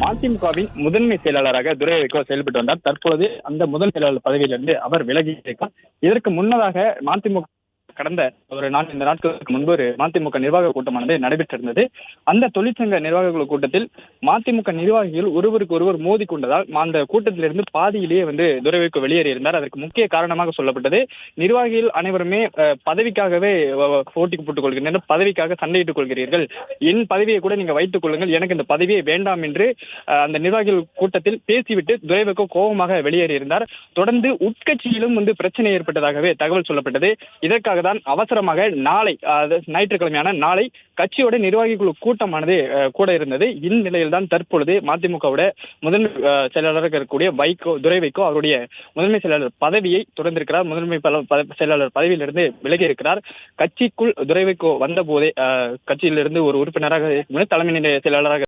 மதிமுகவின் முதன்மை செயலாளராக துரை வைகோ செயல்பட்டு வந்தார். தற்பொழுது அந்த முதல் செயலாளர் பதவியிலிருந்து அவர் விலகி இருக்கார். இதற்கு முன்னதாக மதிமுக கடந்த ஒரு நான்கு நாட்களுக்கு முன்பு ஒரு மதிமுக நிர்வாக கூட்டமானது நடைபெற்றிருந்தது. அந்த தொழிற்சங்க நிர்வாகிகள் கூட்டத்தில் மதிமுக நிர்வாகிகள் ஒருவருக்கு ஒருவர் மோதி கொண்டதால் அந்த கூட்டத்திலிருந்து பாதியிலேயே வந்து துரை வெளியேறியிருந்தார். அதற்கு முக்கிய காரணமாக சொல்லப்பட்டது நிர்வாகிகள் அனைவருமே பதவிக்காகவே போட்டிக்கு போட்டுக் கொள்கின்றனர். பதவிக்காக சண்டையிட்டுக் கொள்கிறீர்கள். என் பதவியை கூட நீங்க வைத்துக் கொள்ளுங்கள். எனக்கு இந்த பதவியை வேண்டாம் என்று அந்த நிர்வாகிகள் கூட்டத்தில் பேசிவிட்டு துரை கோபமாக வெளியேறியிருந்தார். தொடர்ந்து உட்கட்சியிலும் வந்து பிரச்சனை ஏற்பட்டதாகவே தகவல் சொல்லப்பட்டது. இதற்காக தான் அவசரமாக நாளை ஞாயிற்றுக்கிழமையான நாளை கட்சியோட நிர்வாகிகள் கூட்டமானது கூட இருந்தது. இந்நிலையில் தான் தற்பொழுது மதிமுகவோட முதன்மை செயலாளராக இருக்கக்கூடிய வைகோ துரை வைகோ அவருடைய முதன்மை செயலாளர் பதவியை தொடர்ந்திருக்கிறார். முதன்மை செயலாளர் பதவியிலிருந்து விலகி இருக்கிறார். கட்சிக்குள் துரை வைகோ வந்த போதே கட்சியிலிருந்து ஒரு உறுப்பினராக தலைமை நிலைய செயலாளராக